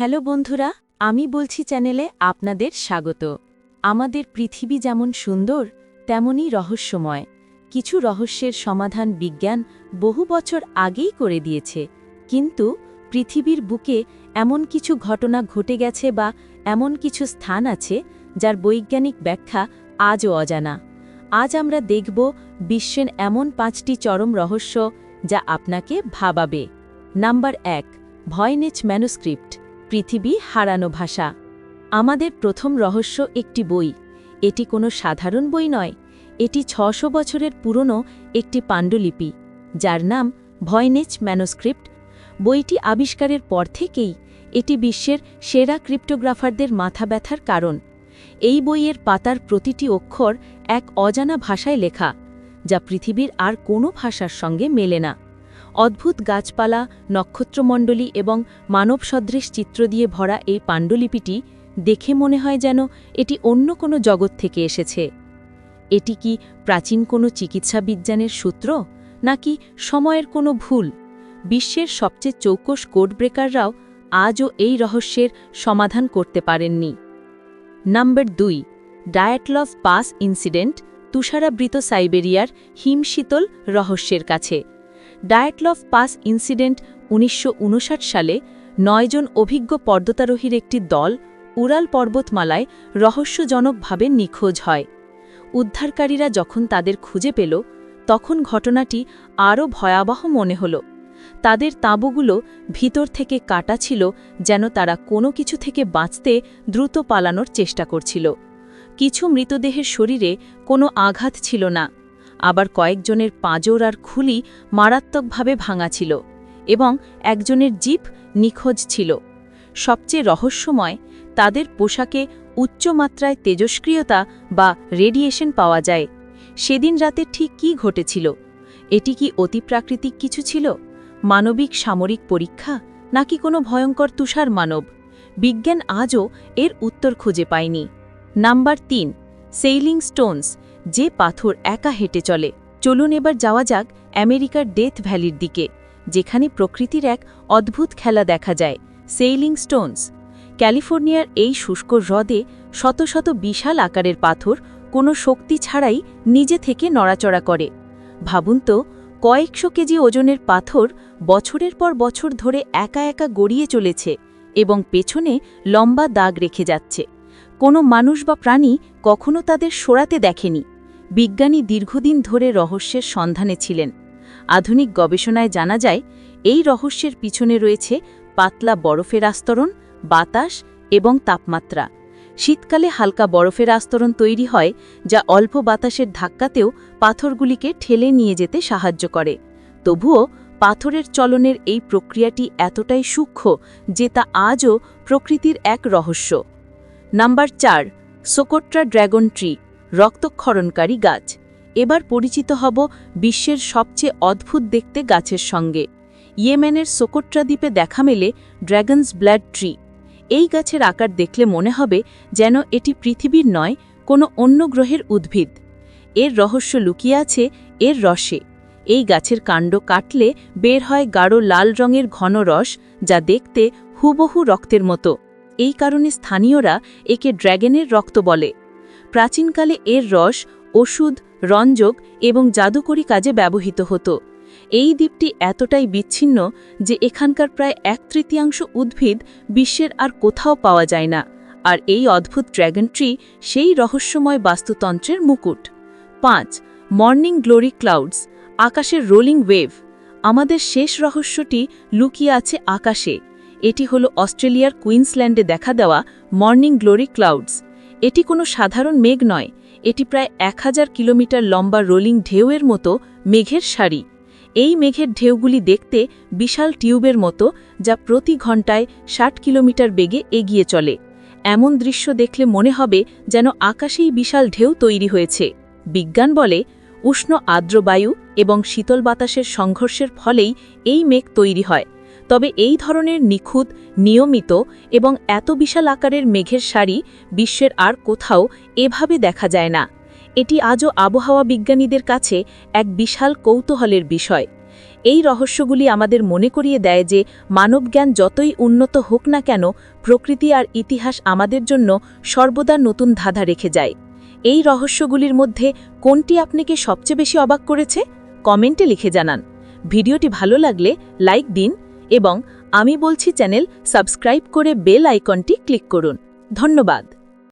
Hello বন্ধুরা, আমি বলছি চ্যানেলে আপনাদের স্বাগত। আমাদের পৃথিবী যেমন সুন্দর, তেমনই রহস্যময়। কিছু রহস্যের সমাধান বিজ্ঞান বহু বছর আগেই করে দিয়েছে। কিন্তু পৃথিবীর বুকে এমন কিছু ঘটনা ঘটে গেছে বা এমন কিছু স্থান আছে যার বৈজ্ঞানিক ব্যাখ্যা আজও অজানা। আজ আমরা দেখব বিশ্বের এমন পাঁচটি চরম রহস্য যা আপনাকে ভাবাবে। নাম্বার এক, ভয়নেচ ম্যানুস্ক্রিপ্ট। পৃথিবী হারানো ভাষা। আমাদের প্রথম রহস্য একটি বই। এটি কোনো সাধারণ বই নয়। এটি ছশো বছরের পুরনো একটি পাণ্ডুলিপি, যার নাম ভয়নেচ ম্যানুস্ক্রিপ্ট। বইটি আবিষ্কারের পর থেকেই এটি বিশ্বের সেরা ক্রিপ্টোগ্রাফারদের মাথা ব্যথার কারণ। এই বইয়ের পাতার প্রতিটি অক্ষর এক অজানা ভাষায় লেখা, যা পৃথিবীর আর কোনো ভাষার সঙ্গে মেলে না। অদ্ভুত গাছপালা, নক্ষত্রমণ্ডলী এবং মানব সদৃশ চিত্র দিয়ে ভরা এই পাণ্ডুলিপিটি দেখে মনে হয় যেন এটি অন্য কোনো জগৎ থেকে এসেছে। এটি কি প্রাচীন কোনো চিকিৎসা বিজ্ঞানের সূত্র, নাকি সময়ের কোনো ভুল? বিশ্বের সবচেয়ে চৌকস কোড ব্রেকাররাও আজও এই রহস্যের সমাধান করতে পারেননি। নাম্বার দুই ডায়াটলভ পাস ইনসিডেন্ট, তুষারাবৃত সাইবেরিয়ার হিমশীতল রহস্যের কাছে। ডায়াটলভ পাস ইনসিডেন্ট উনিশশো উনষাট সালে নয়জন অভিজ্ঞ পর্বতারোহীর একটি দল উরাল পর্বতমালায় রহস্যজনকভাবে নিখোঁজ হয়। উদ্ধারকারীরা যখন তাদের খুঁজে পেল, তখন ঘটনাটি আরও ভয়াবহ মনে হল। তাদের তাঁবুগুলো ভিতর থেকে কাটা ছিল যেন তারা কোনো কিছু থেকে বাঁচতে দ্রুত পালানোর চেষ্টা করছিল। কিছু মৃতদেহের শরীরে কোনো আঘাত ছিল না। আবার কয়েকজনের পাঁজর আর খুলি মারাত্মকভাবে ভাঙা ছিল এবং একজনের জিপ নিখোঁজ ছিল। সবচেয়ে রহস্যময়, তাদের পোশাকে উচ্চমাত্রায় তেজস্ক্রিয়তা বা রেডিয়েশন পাওয়া যায়। সেদিন রাতে ঠিক কী ঘটেছিল? এটি কি অতিপ্রাকৃতিক কিছু ছিল? মানবিক সামরিক পরীক্ষা? নাকি কোনো ভয়ঙ্কর তুষার মানব বিজ্ঞান আজও এর উত্তর খুঁজে পায়নি। নাম্বার তিন সেইলিং স্টোনস যে পাথর একা হেঁটে চলে। চলুন এবার যাওয়া যাক আমেরিকার ডেথ ভ্যালির দিকে, যেখানে প্রকৃতির এক অদ্ভুত খেলা দেখা যায় সেইলিং স্টোনস ক্যালিফোর্নিয়ার এই শুষ্ক হ্রদে শত শত বিশাল আকারের পাথর কোনো শক্তি ছাড়াই নিজে থেকে নড়াচড়া করে। ভাবুন তো, কয়েকশো কেজি ওজনের পাথর বছরের পর বছর ধরে একা একা গড়িয়ে চলেছে এবং পেছনে লম্বা দাগ রেখে যাচ্ছে। কোনো মানুষ বা প্রাণী কখনো তাদের সরাতে দেখেনি। বিজ্ঞানী দীর্ঘদিন ধরে রহস্যের সন্ধানে ছিলেন। আধুনিক গবেষণায় জানা যায়, এই রহস্যের পিছনে রয়েছে পাতলা বরফের আস্তরণ, বাতাস এবং তাপমাত্রা। শীতকালে হালকা বরফের আস্তরণ তৈরি হয়, যা অল্প বাতাসের ধাক্কাতেও পাথরগুলিকে ঠেলে নিয়ে যেতে সাহায্য করে। তবুও পাথরের চলনের এই প্রক্রিয়াটি এতটাই সূক্ষ্ম যে তা আজও প্রকৃতির এক রহস্য। নাম্বার চার, সোকোট্রা ড্র্যাগন ট্রি, রক্তক্ষরণকারী গাছ। এবার পরিচিত হব বিশ্বের সবচেয়ে অদ্ভুত দেখতে গাছের সঙ্গে। ইয়েমেনের সোকোট্রা দ্বীপে দেখা মেলে ড্র্যাগনস ব্লাড ট্রি। এই গাছের আকার দেখলে মনে হবে যেন এটি পৃথিবীর নয়, কোনো অন্য গ্রহের উদ্ভিদ। এর রহস্য লুকিয়ে আছে এর রসে। এই গাছের কাণ্ড কাটলে বের হয় গাঢ় লাল রঙের ঘন রস যা দেখতে হুবহু রক্তের মতো। এই কারণে স্থানীয়রা একে ড্র্যাগনের রক্ত বলে। প্রাচীনকালে এর রস, ওষুধ, রঞ্জক এবং জাদুকরি কাজে ব্যবহৃত হতো। এই দ্বীপটি এতটাই বিচ্ছিন্ন যে এখানকার প্রায় এক তৃতীয়াংশ উদ্ভিদ বিশ্বের আর কোথাও পাওয়া যায় না, আর এই অদ্ভুত ড্র্যাগন ট্রি সেই রহস্যময় বাস্তুতন্ত্রের মুকুট। পাঁচ, মর্নিং গ্লোরি ক্লাউডস, আকাশের রোলিং ওয়েভ। আমাদের শেষ রহস্যটি লুকিয়ে আছে আকাশে। এটি হল অস্ট্রেলিয়ার কুইন্সল্যান্ডে দেখা দেওয়া মর্নিং গ্লোরি ক্লাউডস। এটি কোনো সাধারণ মেঘ নয়, এটি প্রায় এক হাজার কিলোমিটার লম্বা রোলিং ঢেউয়ের মতো মেঘের সারি। এই মেঘের ঢেউগুলি দেখতে বিশাল টিউবের মতো, যা প্রতি ঘন্টায় ষাট কিলোমিটার বেগে এগিয়ে চলে। এমন দৃশ্য দেখলে মনে হবে যেন আকাশেই বিশাল ঢেউ তৈরি হয়েছে। বিজ্ঞান বলে, উষ্ণ আর্দ্র বায়ু এবং শীতল বাতাসের সংঘর্ষের ফলেই এই মেঘ তৈরি হয়। তবে এই ধরনের নিখুঁত, নিয়মিত এবং এত বিশাল আকারের মেঘের সারি বিশ্বের আর কোথাও এভাবে দেখা যায় না। এটি আজও আবহাওয়া বিজ্ঞানীদের কাছে এক বিশাল কৌতূহলের বিষয়। এই রহস্যগুলি আমাদের মনে করিয়ে দেয় যে মানবজ্ঞান যতই উন্নত হোক না কেন, প্রকৃতি আর ইতিহাস আমাদের জন্য সর্বদা নতুন ধাঁধা রেখে যায়। এই রহস্যগুলির মধ্যে কোনটি আপনাকে সবচেয়ে বেশি অবাক করেছে? কমেন্টে লিখে জানান। ভিডিওটি ভালো লাগলে লাইক দিন এবং আমি বলছি চ্যানেল সাবস্ক্রাইব করে বেল আইকনটি ক্লিক করুন। ধন্যবাদ।